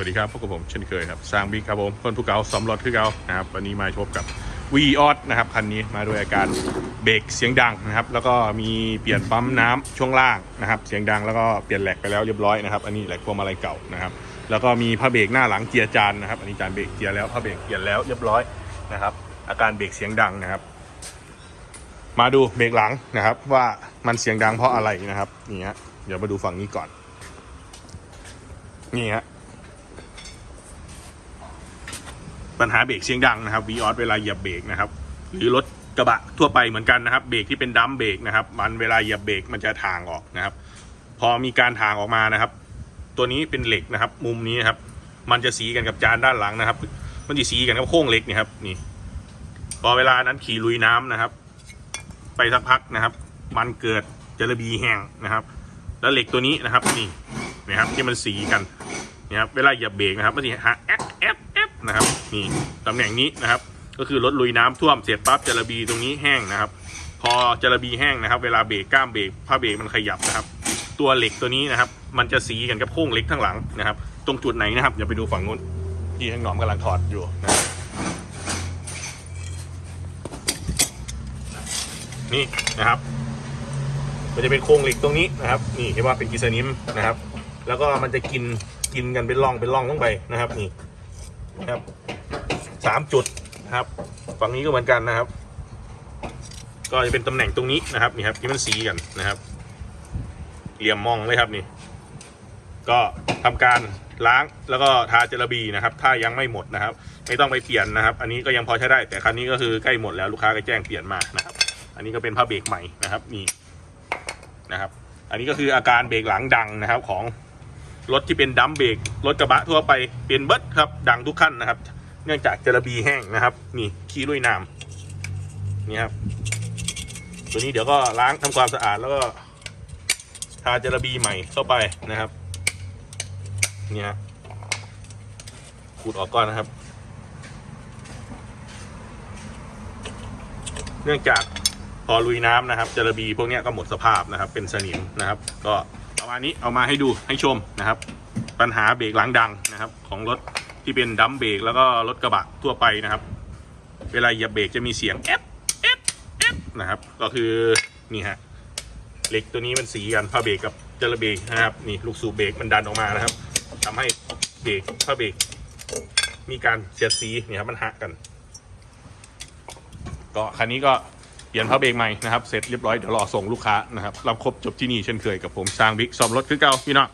สวัสดีครับพบกับผมเช่นเคยครับสร้างบิ๊กครับผมคนผู้เก่าสอมรถคือเก่านะครับวันนี้มาพบกับวีออสนะครับคันนี้มาด้วยอาการเบรกเสียงดังนะครับ แล้วก็มีเปลี่ยนปั๊มน้ำช่วงล่างนะครับเสียงดังแล้วก็เปลี่ยนแหลกไปแล้วเรียบร้อยนะครับอันนี้แหลกพวงมาลัยเก่านะครับแล้วก็มีผ้าเบรกหน้าหลังเกียร์จานนะครับอันนี้จานเบรกเกียร์แล้วผ้าเบรกเกียร์แล้วเรียบร้อยนะครับอาการเบรกเสียงดังนะครับ มาดูเบรกหลังนะครับว่ามันเสียงดังเพราะอะไรนะครับนี่ฮะเดี๋ยวมาดูฝั่งนี้ก่อนนี่ฮะ ปัญหาเบรกเสียงดังนะครับวีออสเวลาเหยียบเบรกนะครับหรือรถกระบะทั่วไปเหมือนกันนะครับ เบรกที่เป็นดัมเบรกนะครับ มันเวลาเหยียบเบรกมันจะทางออกนะครับ พอมีการทางออกมานะครับ ตัวนี้เป็นเหล็กนะครับ มุมนี้นะครับ มันจะสีกันกับจานด้านหลังนะครับ มันจะสีกันกับโค้งเหล็กนี่ครับนี่ พอเวลานั้นขี่ลุยน้ำนะครับ ไปสักพักนะครับ มันเกิดจระบีแห้งนะครับ แล้วเหล็กตัวนี้นะครับนี่นะครับที่มันสีกันนี่ครับเวลาเหยียบเบรกนะครับมันจะหาแอฟแอฟแอฟ นะครับนี่ตำแหน่งนี้นะครับ ก็คือรถลุยน้ำท่วมเสร็จปั๊บจระบีตรงนี้แห้งนะครับ พอจระบีแห้งนะครับ เวลาเบรกก้ามเบรกผ้าเบรกมันขยับนะครับ ตัวเหล็กตัวนี้นะครับ มันจะสีกันกับโค้งเหล็กข้งหลังนะครับ ตรงจุดไหนนะครับเดี๋ยวไปดูฝั่งนู้นที่ข้างหนอมกำลังถอดอยู่นะครับนี่นะครับมันจะเป็นโครงเหล็กตรงนี้นะครับ นี่เห็นว่าเป็นกิสนิมนะครับ แล้วก็มันจะกินกินกันเป็นร่องเป็นร่องลงไปนะครับ นี่ นะครับสามจุดนะครับ ฝั่งนี้ก็เหมือนกันนะครับ ก็จะเป็นตำแหน่งตรงนี้นะครับนี่ครับที่มันสีกันนะครับ เหลี่ยมมองเลยครับนี่ ก็ทำการล้างแล้วก็ทาเจลาบีนะครับ ถ้ายังไม่หมดนะครับ ไม่ต้องไปเปลี่ยนนะครับ อันนี้ก็ยังพอใช้ได้แต่ครั้นี้ก็คือใกล้หมดแล้วลูกค้าก็แจ้งเปลี่ยนมานะครับ อันนี้ก็เป็นผ้าเบรกใหม่นะครับนี่นะครับ อันนี้ก็คืออาการเบรกหลังดังนะครับของ รถที่เป็นดัมเบรกรถกระบะทั่วไปเป็นเบิร์ดครับดังทุกขั้นนะครับ เนื่องจากจระบีแห้งนะครับ นี่ขี้ลุยน้ำนี่ครับตัวนี้เดี๋ยวก็ล้างทำความสะอาดแล้วก็ทาจระบีใหม่เข้าไปนะครับนี่ฮะขูดออกก่อนนะครับ เนื่องจากพอลุยน้ำนะครับจระบีพวกนี้ก็หมดสภาพนะครับ เป็นสนิมนะครับ ก็ ประมาณนี้เอามาให้ดูให้ชมนะครับ ปัญหาเบรกหลังดังนะครับ ของรถที่เป็นดัมเบรกแล้วก็รถกระบะทั่วไปนะครับ เวลาเหยียบเบรกจะมีเสียงเอฟเอฟเอฟนะครับ ก็คือนี่ฮะเหล็กตัวนี้มันสีกันผ้าเบรกกับจระเบรกนะครับนี่ลูกสูบเบรกมันดันออกมานะครับทำให้เบรกผ้าเบรกมีการเสียดสีเนี่ยครับมันหักกัน ก็คันนี้ก็ เปลี่ยนพับเบรกใหม่นะครับเสร็จเรียบร้อยเดี๋ยวรอส่งลูกค้านะครับรับครบจบที่นี่เช่นเคยกับผมสร้างบิ๊กซ่อมรถคือเก่าพี่น้อง